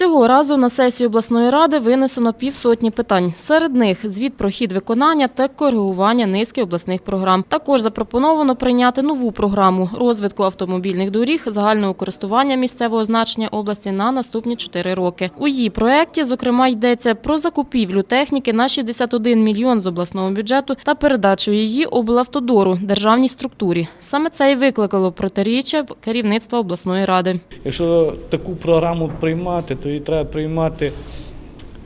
Цього разу на сесію обласної ради винесено півсотні питань. Серед них звіт про хід виконання та коригування низки обласних програм. Також запропоновано прийняти нову програму розвитку автомобільних доріг загального користування місцевого значення області на наступні 4 роки. У її проєкті, зокрема, йдеться про закупівлю техніки на 61 мільйон з обласного бюджету та передачу її облавтодору державній структурі. Саме це і викликало протиріччя в керівництва обласної ради. Якщо таку програму приймати, то її треба приймати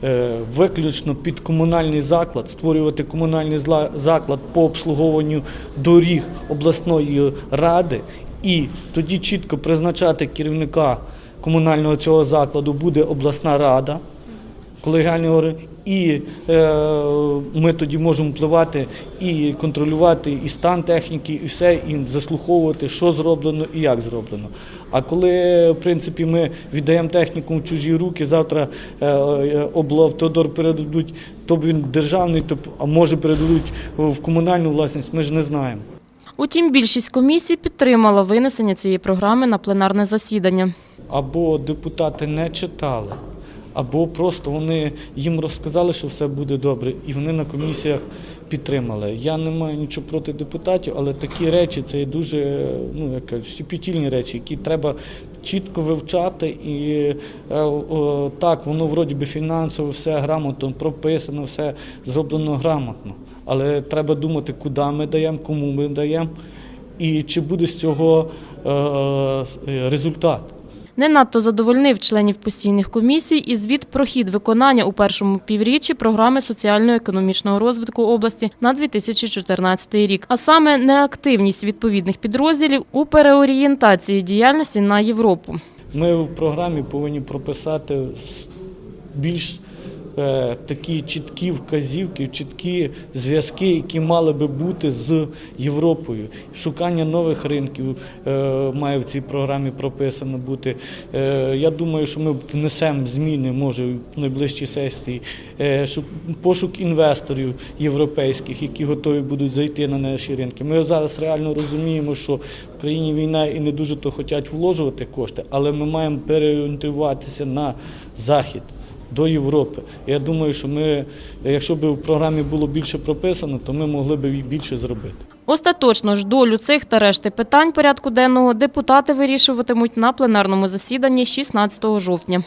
е, виключно під комунальний заклад, створювати комунальний заклад по обслуговуванню доріг обласної ради. І тоді чітко призначати керівника комунального цього закладу буде обласна рада колегіальний орган, і е, ми тоді можемо впливати і контролювати і стан техніки, і все, і заслуховувати, що зроблено і як зроблено. А коли, в принципі, ми віддаємо техніку в чужі руки, завтра е, е, облавтодор передадуть, то він державний, то, а може передадуть в комунальну власність, ми ж не знаємо. Утім, більшість комісій підтримала винесення цієї програми на пленарне засідання. або депутати не читали, або просто вони їм розказали, що все буде добре, і вони на комісіях підтримали. Я не маю нічого проти депутатів, але такі речі це є дуже ну, як кажуть, щепетільні речі, які треба чітко вивчати. І е, так, воно вроді би фінансово, все грамотно прописано, все зроблено грамотно. Але треба думати, куди ми даємо, кому ми даємо, і чи буде з цього е, е, результат. Не надто задовольнив членів постійних комісій і звіт про хід виконання у першому півріччі програми соціально-економічного розвитку області на 2014 рік, а саме неактивність відповідних підрозділів у переорієнтації діяльності на Європу. Ми в програмі повинні прописати більш такі чіткі вказівки, чіткі зв'язки, які мали би бути з Європою. Шукання нових ринків е, має в цій програмі прописано бути. Е, я думаю, що ми внесемо зміни, може, в найближчій сесії. Е, шу- пошук інвесторів європейських, які готові будуть зайти на наші ринки. Ми зараз реально розуміємо, що в країні війна і не дуже то хочуть вложувати кошти, але ми маємо переорієнтуватися на захід. До Європи. Я думаю, що ми, якщо б в програмі було більше прописано, то ми могли б і більше зробити. Остаточно ж долю цих та решти питань порядку денного депутати вирішуватимуть на пленарному засіданні 16 жовтня.